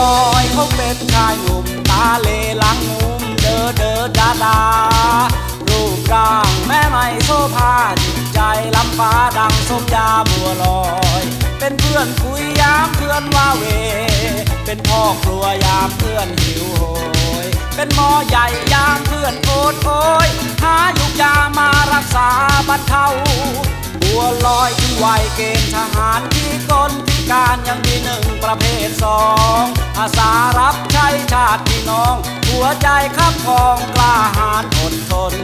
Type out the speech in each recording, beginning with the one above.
ลอยเขาเลหลังมุมเดอเดอดาดา รูปร่างแม่ไม่โซภาจิตใจลำฟ้าดังสมยาบัวลอย เป็นเพื่อนคุยยามเพื่อนว่าเว เป็นพ่อครัวยามเพื่อนหิวโหย เป็นหมอใหญ่ยามเพื่อนโอดโอยหายุกยามารักษาบรรเทาบัวลอยที่วัยเกณฑ์ทหารที่กลพิ การยังมีหนึ่งประเภทสองอาสารับใช้ชาติพี่น้อง หัวใจข้ามคองกล้าหาญอดทน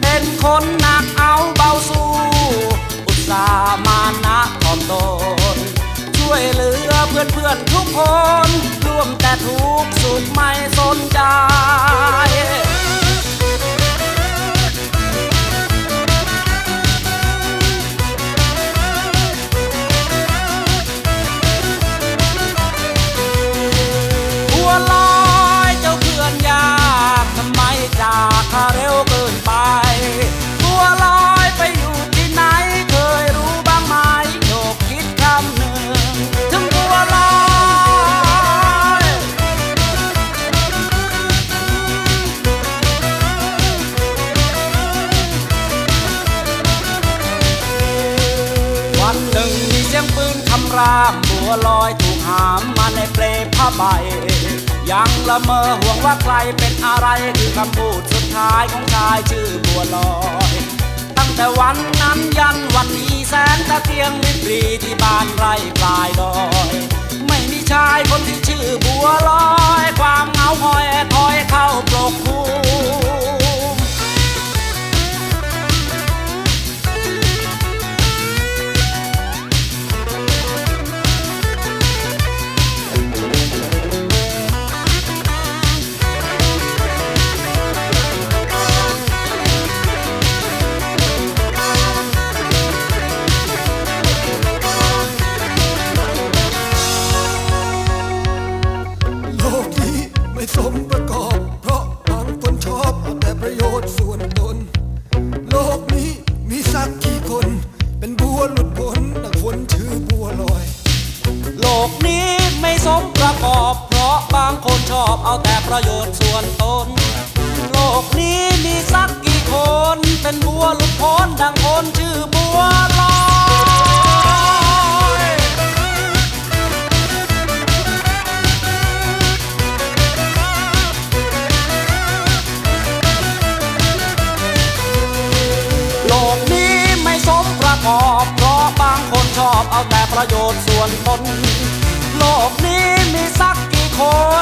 เป็นคนหนักเอาเบาสู้ อุตสาห์มานะถ่อมตน ช่วยเหลือเพื่อนเพื่อนทุกคน ร่วมแต่ทุกสุขไม่สนใจ สียงปืนคำรามบัวลอยถูกหามมาในเปลผ้าใบ ยังละเมอห่วงว่าใครเป็นอะไรคือคำพูดสุดท้ายของชายชื่อบัวลอย ตั้งแต่วันนั้นยันวันนี้แสนตะเกียงวิปรีที่บ้านไร่ปลายดอย แต่ประโยชน์ส่วนตนโลกนี้มีสักกี่คน เป็นบัวหลุดพ้นดังคนชื่อบัวลอย โลกนี้ไม่สมประกอบ เพราะบางคนชอบเอาแต่ประโยชน์ส่วนตน โลกนี้มีสักกี่คน เป็นบัวหลุดพ้นดังคนชื่อบัวลอย ประโยชน์ส่วนตน โลกนี้มีสักกี่คน